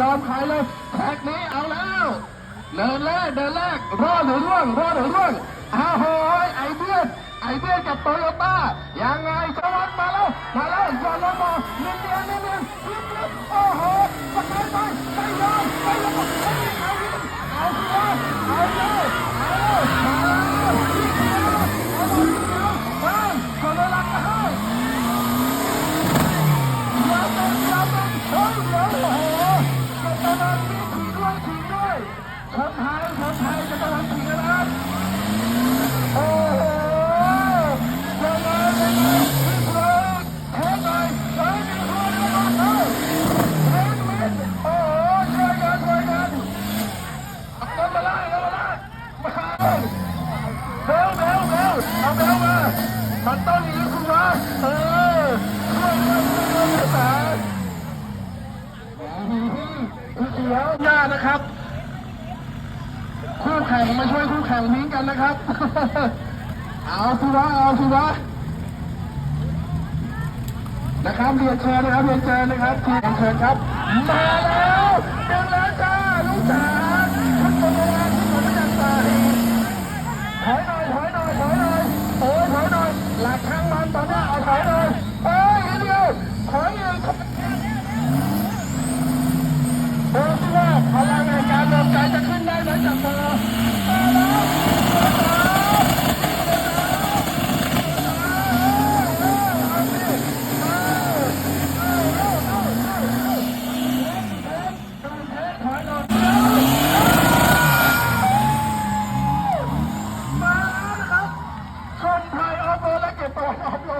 ยอมใครเลยแท็กนี้เอาแล้วเดินแรกเดินแรกรอดหรือร่วงรอดหรือร่วงอ้าวโหยไอเดียนไอเดียนกับโตโยต้ายังไงสวัสดมาแล้วมาแล้วย้อนลงมาเนียนเนียนเนียนเนียนโอ้โหสกายไปไปยอมไปยอมไปเอาดิเอาสิเอาเอาเลยเอาเลยมาแล้วเอาเลยเอาเลยคนละลักให้อย่าเป็นอย่าเป็นเฮ้ยเดี๋ยวโอ้โห จะตะวันมีถีด้วยถีด้วยคนไทยคนไทยจะตะวันถีนะครับโอ้โหยังไงยังไงวิ่งเลยเทหน่อยเฮ้ยมีคนเดียวเฮ้ยเฮ้ยมิดโอ้โหช่วยกันช่วยกันเอามาไล่เอามาไล่มาเร็วเร็วเร็วเอาเร็วมามันต้องอย่างนี้คุณวะเออช่วยด้วยช่วยด้วยแหมเดี๋ ยวหน้านะครับ คู่แข่งมาช่วยคู่แข่งวิ่งกันนะครับ เอาสิวะเอาสิวะนะครับเรียนเชิญนะครับเรียนเชิญนะครับทีมเชิญครับ มาแล้ว ไทยออกโลและเก็บตัวออกโล